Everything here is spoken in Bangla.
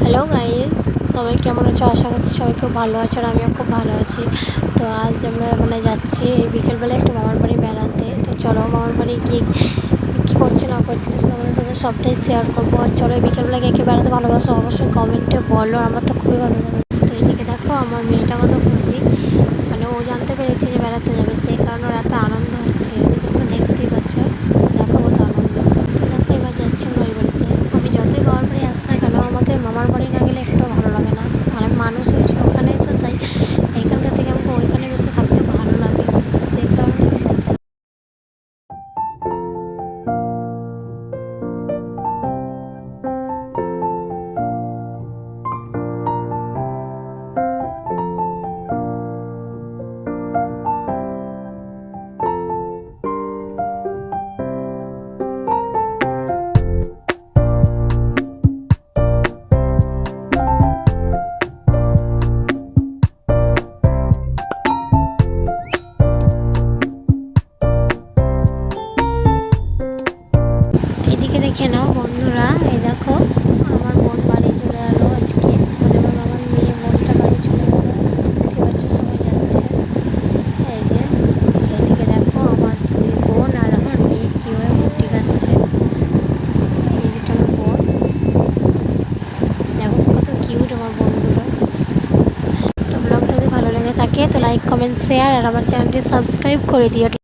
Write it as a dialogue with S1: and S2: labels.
S1: হ্যালো গাইস সবাই কেমন আছো? আশা করছি সবাই খুব ভালো আছে আর আমিও খুব ভালো আছি। তো আজ আমরা মানে যাচ্ছি বিকেলবেলা একটু মামার বাড়ি বেড়াতে। তো চলো মামার বাড়ি গিয়ে কী করছে, না করছে সেটা তোমাদের সাথে সবটাই শেয়ার করব। আর চলো বিকেলবেলা গিয়ে বেড়াতে ভালোবাসো অবশ্যই কমেন্টে বলো, আমার তো খুবই ভালো লাগে। তো এইদিকে দেখো আমার মেয়েটা কত খুশি। মানে ও জানতে পেরেছে যে বেড়াতে যাবে সেই কারণে ওর এত আনন্দ হচ্ছে তো তোমরা দেখতেই পাচ্ছ দেখো কত আনন্দ তো দেখো এবার যাচ্ছি আমরা ওই বাড়িতে আমি যতই বাবার বাড়ি আসি কেন? আমাকে মামার বাড়ি না গেলে একটু ভালো লাগে না। মানে মানুষ দেখে নাও বন্ধুরা, এই দেখো, আমার বোন বাড়ি চলে এলো আজকে। মানে আমার মেয়ে বোনটা বাড়ি চলে গেলো দেখতে পাচ্ছ, সবাই যাচ্ছে। এই যে, এদিকে দেখো, আমার দুই বোন আর আমার মেয়ে কীভাবে ফুটি খাচ্ছে এই দুটো আমার বোন। দেখো, কত কিউট আমার বোনগুলো তো ব্লগটা যদি ভালো লেগে থাকে, তো লাইক কমেন্ট শেয়ার আর আমার চ্যানেলটি সাবস্ক্রাইব করে দিও।